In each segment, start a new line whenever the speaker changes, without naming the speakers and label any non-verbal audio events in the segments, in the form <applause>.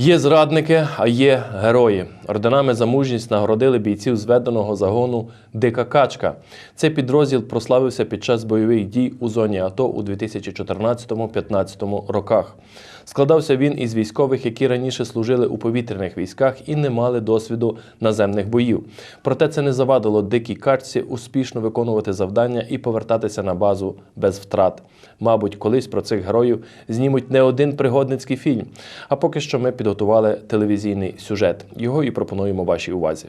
Є зрадники, а є герої. Орденами за мужність нагородили бійців зведеного загону Дика Качка. Цей підрозділ прославився під час бойових дій у зоні АТО у 2014-15 роках. Складався він із військових, які раніше служили у повітряних військах і не мали досвіду наземних боїв. Проте це не завадило дикій качці успішно виконувати завдання і повертатися на базу без втрат. Мабуть, колись про цих героїв знімуть не один пригодницький фільм. А поки що ми підготували телевізійний сюжет. Його і пропонуємо вашій увазі.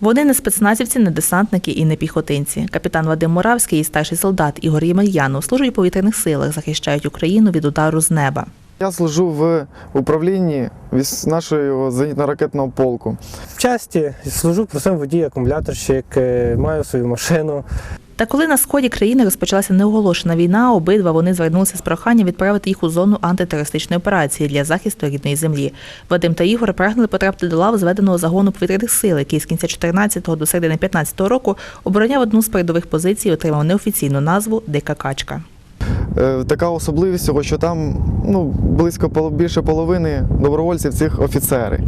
Вони не спецназівці, не десантники і не піхотинці. Капітан Вадим Моравський і старший солдат Ігор Ємельянов служать у повітряних силах, захищають Україну від удару з неба.
Я служу в управлінні нашого зенітно-ракетного полку.
В часті служу простим водій, акумуляторщик, е, маю свою машину.
Та коли на сході країни розпочалася неоголошена війна, обидва вони звернулися з проханням відправити їх у зону антитерористичної операції для захисту рідної землі. Вадим та Ігор прагнули потрапити до лав зведеного загону повітряних сил, який з кінця 14-го до середини 15-го року обороняв одну з передових позицій отримав неофіційну назву Дика качка.
Е, Така особливість цього, що там ну, близько більше половини добровольців цих офіцери.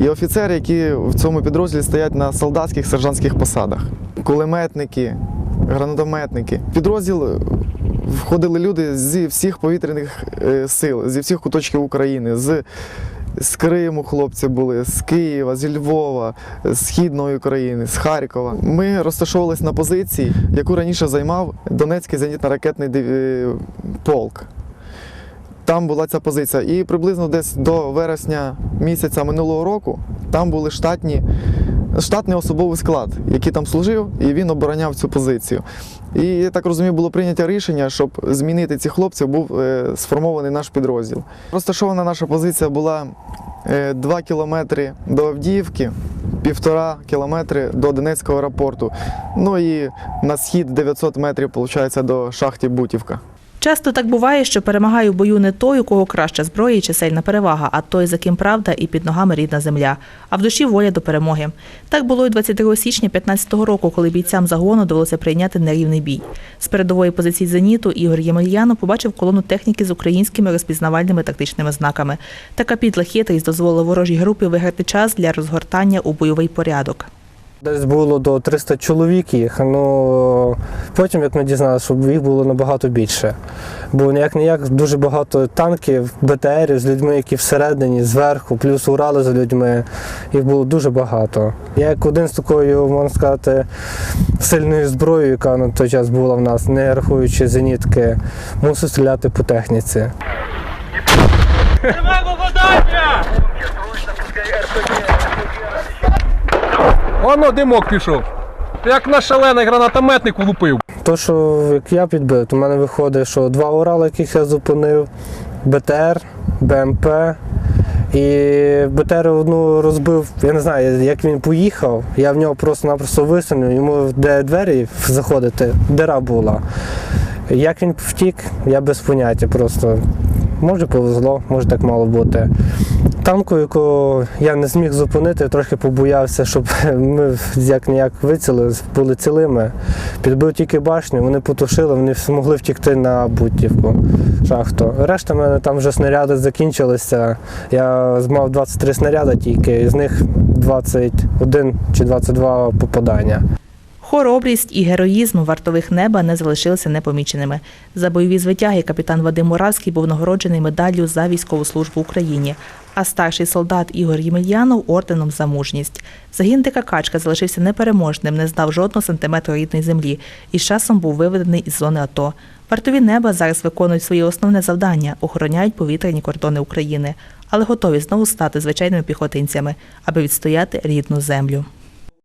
І офіцери, які в цьому підрозділі стоять на солдатських сержантських посадах. Кулеметники, гранатометники. Підрозділ е, входили люди зі всіх повітряних е, сил, зі всіх куточків України. З з Криму хлопці були, з Києва, зі Львова, з Східної України, з Харкова. Ми розташовувалися на позиції, яку раніше займав Донецький зенітно-ракетний е, полк. Там була ця позиція. І приблизно десь до вересня місяця минулого року там були штатні, штатний особовий склад, який там служив, і він обороняв цю позицію. І я так розумію, було прийнято рішення, щоб змінити цих хлопців, був е, сформований наш підрозділ. Розташована наша позиція була 2 кілометри до Авдіївки, півтора кілометри до Донецького аеропорту. Ну і на схід 900 метрів, виходить, до шахти Бутівка.
Часто так буває, що перемагає в бою не той, у кого краща зброя і чисельна перевага, а той, за ким правда і під ногами рідна земля, а в душі воля до перемоги. Так було і 22 січня 15-го року, коли бійцям загону довелося прийняти нерівний бій. З передової позиції зеніту Ігор Ємельянов побачив колону техніки з українськими розпізнавальними тактичними знаками. Така підла хитрість дозволила ворожій групі виграти час для розгортання у бойовий порядок.
Десь було до 300 чоловік їх. Ну потім, як ми дізналися, щоб їх було набагато більше. Бо ніяк ніяк дуже багато танків, БТРів з людьми, які всередині, зверху, плюс Урали з людьми. Їх було дуже багато. Я як один з такою, можна сказати, сильною зброєю, яка на той час була в нас, не рахуючи зенітки, мусив стріляти по техніці.
Воно димок пішов. Як на шалений гранатометник влупив.
То, що як я підбив, то в мене виходить, що два Урали, яких я зупинив, БТР, БМП. І БТР одну розбив, я не знаю, як він поїхав, я в нього просто-напросто висунув, йому де двері заходити, дира була. Як він втік, я без поняття просто. Може повезло, може так мало бути. Танку, яку я не зміг зупинити, трохи побоявся, щоб <laughs> ми як ніяк вицілили, були цілими. Підбив тільки башню, вони потушили, вони змогли втікти на Бутівку шахту. Решта в мене там вже снаряди закінчилися. Я мав 23 снаряди тільки, з них 21 чи 22 попадання.
Хоробрість і героїзм вартових неба не залишилися непоміченими. За бойові звитяги капітан Вадим Муравський був нагороджений медаллю за військову службу Україні, а старший солдат Ігор Ємельянов орденом за мужність. Загін Дика Качка залишився непереможним, не здав жодного сантиметру рідної землі і з часом був виведений із зони АТО. Вартові неба зараз виконують своє основне завдання охороняють повітряні кордони України, але готові знову стати звичайними піхотинцями, аби відстояти рідну землю.